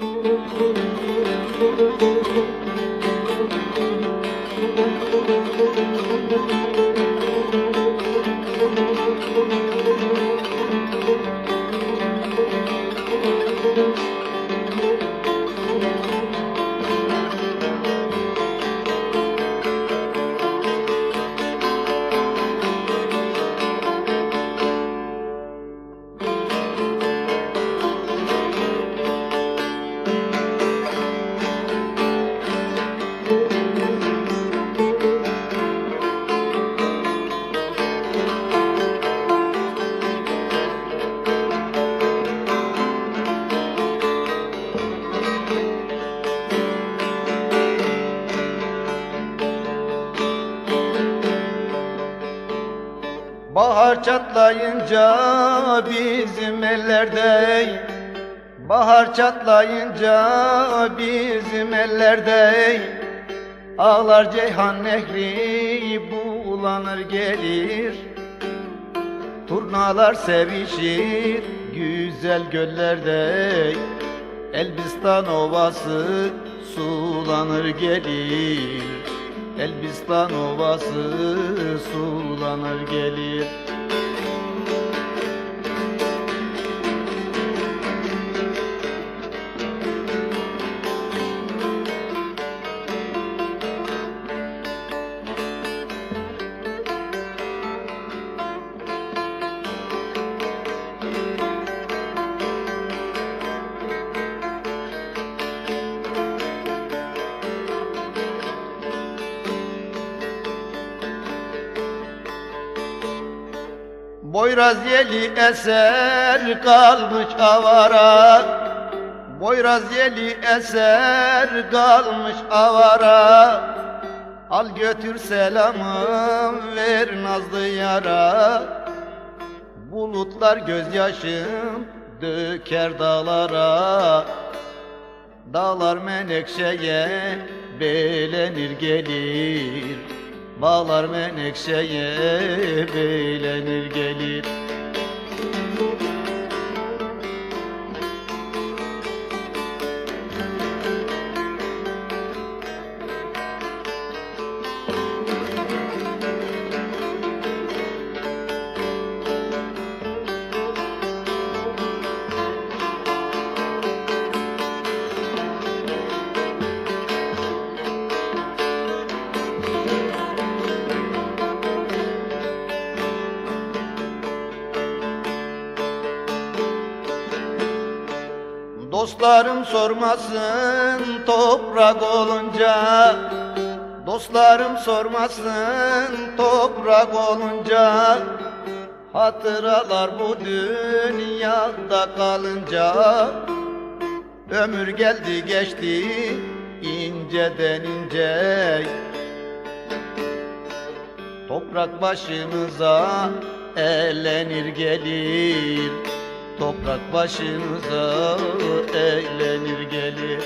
Müzik Bahar çatlayınca bizim ellerde. Bahar çatlayınca bizim ellerde. Ağlar Ceyhan Nehri bulanır gelir. Turnalar sevişir güzel göllerde. Elbistan ovası sulanır gelir Elbistan ovası sulanır gelir Boyraz yeli eser kalmış avara. Boyraz yeli eser kalmış avara. Al götür selamım ver nazlı yara. Bulutlar gözyaşım döker dağlara. Dağlar menekşeye belenir gelir Bağlar menekşeye belenir gelir Dostlarım sormasın toprak olunca. Dostlarım sormasın toprak olunca. Hatıralar bu dünyada kalınca. Ömür geldi geçti inceden ince Toprak başımıza elenir gelir Toprak başımıza eğlenir gelir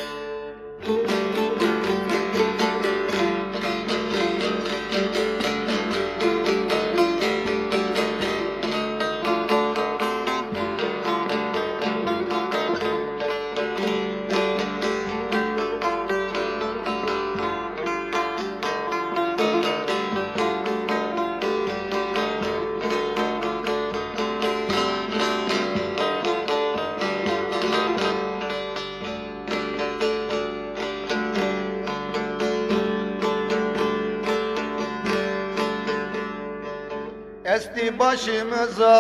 Esti başımıza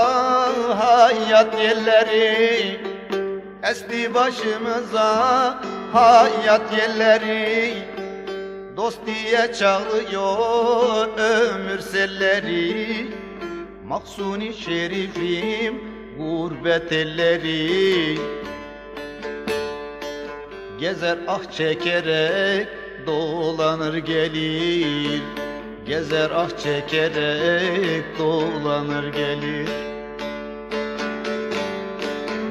hayat yerleri. Esti başımıza hayat yerleri. Dost diye çağırıyor ömür selleri. Maksuni şerifim gurbet elleri. Gezer ah çekerek dolanır gelir Gezer ah çekerek dolanır gelir.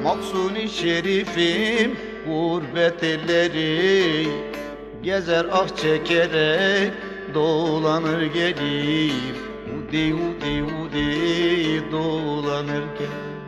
Maksuni şerifim gurbet elleri. Gezer ah çekerek dolanır gelir. Udi udi udi dolanır gelir